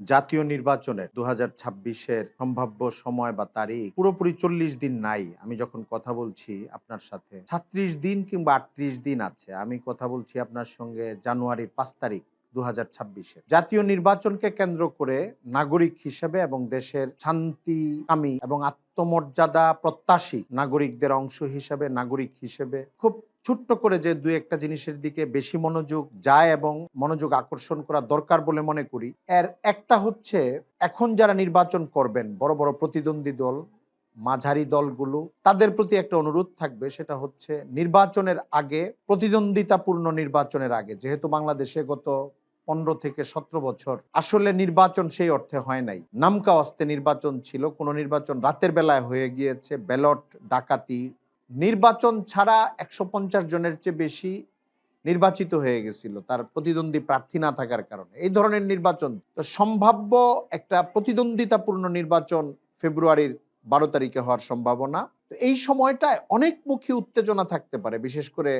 জাতীয় নির্বাচনের দু হাজার ছাব্বিশের সম্ভাব্য সময় বা তারিখ পুরোপুরি চল্লিশ দিন নাই। আমি যখন কথা বলছি আপনার সাথে, ছাত্রিশ দিন কিংবা আটত্রিশ দিন আছে। আমি কথা বলছি আপনার সঙ্গে জানুয়ারির পাঁচ তারিখ। দু হাজার জাতীয় নির্বাচনকে কেন্দ্র করে নাগরিক হিসেবে এবং দেশের শান্তিকামী এবং আত্মমর্যাদা প্রত্যাশী নাগরিকদের অংশ হিসেবে, নাগরিক হিসেবে খুব ছোট্ট করে যে দুই একটা জিনিসের দিকে বেশি মনোযোগ যায় এবং মনোযোগ আকর্ষণ করা দরকার বলে মনে করি, এর একটা হচ্ছে এখন যারা নির্বাচন করবেন, বড় বড় প্রতিদ্বন্দ্বী দল, মাঝারি দলগুলো, তাদের প্রতি একটা অনুরোধ থাকবে, সেটা হচ্ছে নির্বাচনের আগে, প্রতিদ্বন্দ্বিতাপূর্ণ নির্বাচনের আগে, যেহেতু বাংলাদেশে গত পনেরো থেকে সতেরো বছর। আসলে নির্বাচন সেই অর্থে হয় নাই। নামকা অস্তে নির্বাচন ছিল, কোনো নির্বাচন রাতের বেলায় হয়ে গিয়েছে, ব্যালট, ডাকাতি। নির্বাচন ছাড়া একশো পঞ্চাশ জনের চেয়ে বেশি নির্বাচিত হয়ে গেছিল, তার প্রতিদ্বন্দ্বী প্রার্থী না থাকার কারণে। এই ধরনের নির্বাচন, তো সম্ভাব্য একটা প্রতিদ্বন্দ্বিতাপূর্ণ নির্বাচন ফেব্রুয়ারির বারো তারিখে হওয়ার সম্ভাবনা। তো এই সময়টায় অনেকমুখী উত্তেজনা থাকতে পারে, বিশেষ করে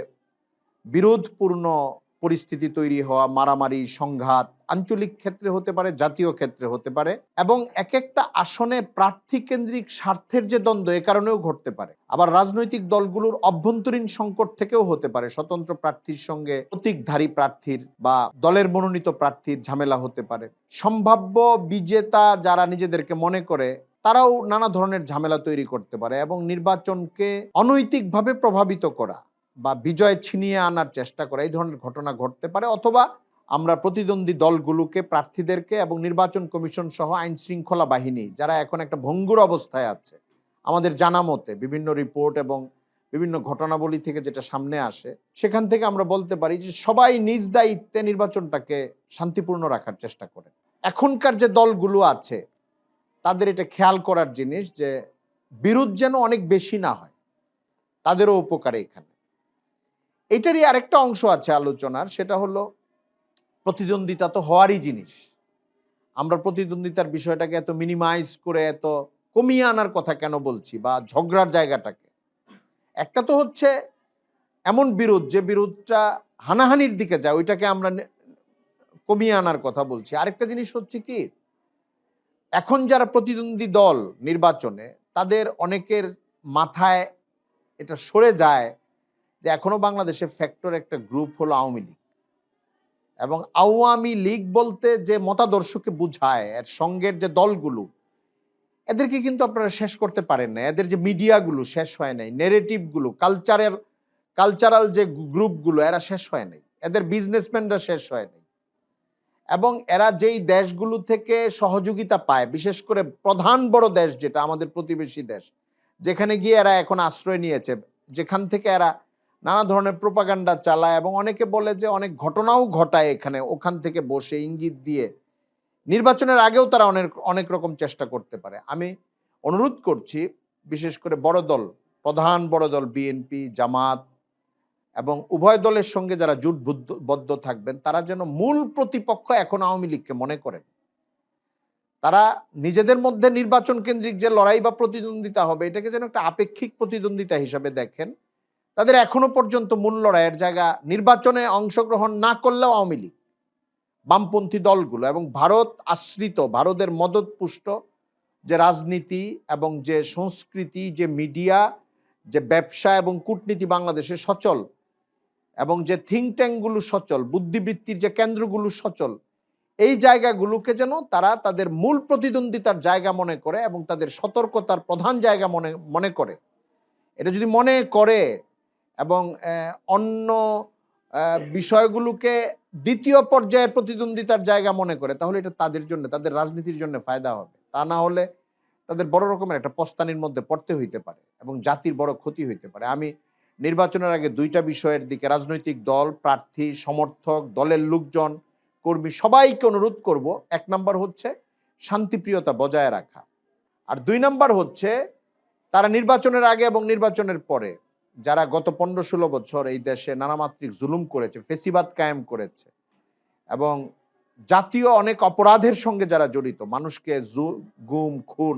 বিরোধপূর্ণ পরিস্থিতি তৈরি হওয়া, মারামারি, সংঘাত আঞ্চলিক ক্ষেত্রে হতে পারে, জাতীয় ক্ষেত্রে হতে পারে এবং এক একটা আসনে প্রার্থী কেন্দ্রিক স্বার্থের যে দ্বন্দ্ব এ কারণেও ঘটতে পারে। আবার রাজনৈতিক দলগুলোর অভ্যন্তরীণ সংকট থেকেও হতে পারে। স্বতন্ত্র প্রার্থীর সঙ্গে প্রতীকধারী প্রার্থীর বা দলের মনোনীত প্রার্থীর ঝামেলা হতে পারে। সম্ভাব্য বিজেতা যারা নিজেদেরকে মনে করে, তারাও নানা ধরনের ঝামেলা তৈরি করতে পারে এবং নির্বাচনকে অনৈতিকভাবে প্রভাবিত করা। বা বিজয় ছিনিয়ে আনার চেষ্টা করা, এই ধরনের ঘটনা ঘটতে পারে অথবা আমরা প্রতিদ্বন্দ্বী দলগুলোকে, প্রার্থীদেরকে এবং নির্বাচন কমিশন সহ আইন শৃঙ্খলা বাহিনী, যারা এখন একটা ভঙ্গুর অবস্থায় আছে, আমাদের জানা মতে বিভিন্ন রিপোর্ট এবং বিভিন্ন ঘটনাবলী থেকে যেটা সামনে আসে, সেখান থেকে আমরা বলতে পারি যে সবাই নিজ দায়িত্বে নির্বাচনটাকে শান্তিপূর্ণ রাখার চেষ্টা করে। এখনকার যে দলগুলো আছে, তাদের এটা খেয়াল করার জিনিস যে বিরোধ যেন অনেক বেশি না হয়, তাদেরও উপকারে এখানে। এটারই আরেকটা অংশ আছে আলোচনার, সেটা হলো প্রতিদ্বন্দ্বিতা তো হওয়ারই জিনিস। আমরা প্রতিদ্বন্দ্বিতার বিষয়টাকে এত মিনিমাইজ করে, এত কমিয়ে আনার কথা কেন বলছি বা ঝগড়ার জায়গাটাকে? একটা তো হচ্ছে এমন বিরোধ, যে বিরোধটা হানাহানির দিকে যায়, ওইটাকে আমরা কমিয়ে আনার কথা বলছি। আরেকটা জিনিস হচ্ছে কি, এখন যারা প্রতিদ্বন্দ্বী দল নির্বাচনে, তাদের অনেকের মাথায় এটা সরে যায় যে এখনও বাংলাদেশে ফ্যাক্টর একটা গ্রুপ হলো আওয়ামী লীগ। এবং আওয়ামী লীগ বলতে যে মতাদর্শকে বুঝায়, এর সঙ্গের যে দলগুলো, এদেরকে কিন্তু আপনারা শেষ করতে পারেন না। এদের যে মিডিয়াগুলো শেষ হয় নাই নেরেটিভগুলো কালচারের কালচারাল যে গ্রুপগুলো এরা শেষ হয় নাই। এদের বিজনেসম্যানরা শেষ হয় নাই। এবং এরা যেই দেশগুলো থেকে সহযোগিতা পায়, বিশেষ করে প্রধান বড় দেশ যেটা আমাদের প্রতিবেশী দেশ, যেখানে গিয়ে এরা এখন আশ্রয় নিয়েছে, যেখান থেকে এরা নানা ধরনের প্রোপাগান্ডা চালায় এবং অনেকে বলে যে অনেক ঘটনাও ঘটায় এখানে, ওখান থেকে বসে ইঙ্গিত দিয়ে। নির্বাচনের আগেও তারা অনেক অনেক রকম চেষ্টা করতে পারে। আমি অনুরোধ করছি, বিশেষ করে বড় দল, প্রধান বড় দল বিএনপি, জামাত এবং উভয় দলের সঙ্গে যারা জোটবদ্ধ থাকবেন, তারা যেন মূল প্রতিপক্ষ এখন আওয়ামী লীগকে মনে করেন। তারা নিজেদের মধ্যে নির্বাচন কেন্দ্রিক যে লড়াই বা প্রতিদ্বন্দ্বিতা হবে, এটাকে যেন একটা আপেক্ষিক প্রতিদ্বন্দ্বিতা হিসাবে দেখেন। তাদের এখনও পর্যন্ত মূল লড়াইয়ের জায়গা নির্বাচনে অংশগ্রহণ না করলেও আওয়ামী লীগ, বামপন্থী দলগুলো এবং ভারত আশ্রিত, ভারতের মদত পুষ্ট যে রাজনীতি এবং যে সংস্কৃতি, যে মিডিয়া, যে ব্যবসা এবং কূটনীতি বাংলাদেশে সচল এবং যে থিঙ্ক ট্যাঙ্কগুলো সচল, বুদ্ধিবৃত্তির যে কেন্দ্রগুলো সচল, এই জায়গাগুলোকে যেন তারা তাদের মূল প্রতিদ্বন্দ্বিতার জায়গা মনে করে এবং তাদের সতর্কতার প্রধান জায়গা মনে মনে করে। এটা যদি মনে করে এবং অন্য বিষয়গুলোকে দ্বিতীয় পর্যায়ের প্রতিদ্বন্দ্বিতার জায়গা মনে করে, তাহলে এটা তাদের জন্য, তাদের রাজনীতির জন্য ফায়দা হবে। তা না হলে তাদের বড় রকমের একটা পস্তানির মধ্যে পড়তে হইতে পারে এবং জাতির বড় ক্ষতি হইতে পারে। আমি নির্বাচনের আগে দুইটা বিষয়ের দিকে রাজনৈতিক দল, প্রার্থী, সমর্থক, দলের লোকজন, কর্মী সবাইকে অনুরোধ করব। এক নাম্বার হচ্ছে শান্তিপ্রিয়তা বজায় রাখা। আর দুই নাম্বার হচ্ছে তারা নির্বাচনের আগে এবং নির্বাচনের পরে যারা গত পনেরো ষোলো বছর এই দেশে নানামাত্রিক জুলুম করেছে, ফেসিবাদ কায়েম করেছে এবং জাতীয় অনেক অপরাধের সঙ্গে যারা জড়িত, মানুষকে গুম, খুন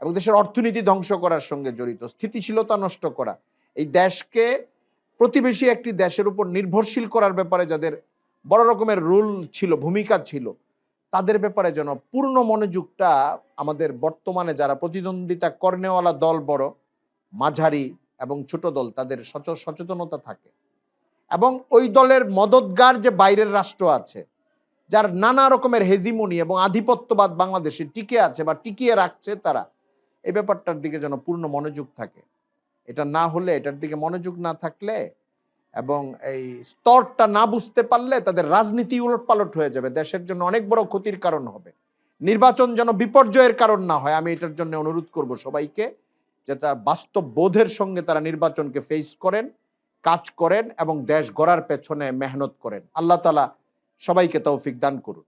এবং দেশের অর্থনীতি ধ্বংস করার সঙ্গে জড়িত, স্থিতিশীলতা নষ্ট করা, এই দেশকে প্রতিবেশী একটি দেশের উপর নির্ভরশীল করার ব্যাপারে যাদের বড় রকমের রুল ছিল, ভূমিকা ছিল, তাদের ব্যাপারে যেন পূর্ণ মনোযোগটা আমাদের বর্তমানে যারা প্রতিদ্বন্দ্বিতা কর্নেওয়ালা দল বড়, মাঝারি এবং ছোট দল, তাদের সচেতনতা থাকে। এবং ওই দলের মদতগার যে বাইরের রাষ্ট্র আছে, যার নানা রকমের হেজিমনি এবং আধিপত্যবাদ বাংলাদেশে টিকে আছে বা টিকিয়ে রাখছে তারা, এই ব্যাপারটার দিকে যেন পূর্ণ মনোযোগ থাকে। এটা না হলে, এটার দিকে মনোযোগ না থাকলে এবং এই স্তরটা না বুঝতে পারলে তাদের রাজনীতি উলটপালট হয়ে যাবে। দেশের জন্য অনেক বড় ক্ষতির কারণ হবে। নির্বাচন যেন বিপর্যয়ের কারণ না হয়, আমি এটার জন্য অনুরোধ করব সবাইকে। যে তার বাস্তব বোধের সঙ্গে তারা নির্বাচনকে ফেস করেন, কাজ করেন এবং দেশ গড়ার পেছনে মেহনত করেন। আল্লাহ তালা সবাইকে তৌফিক দান করুন।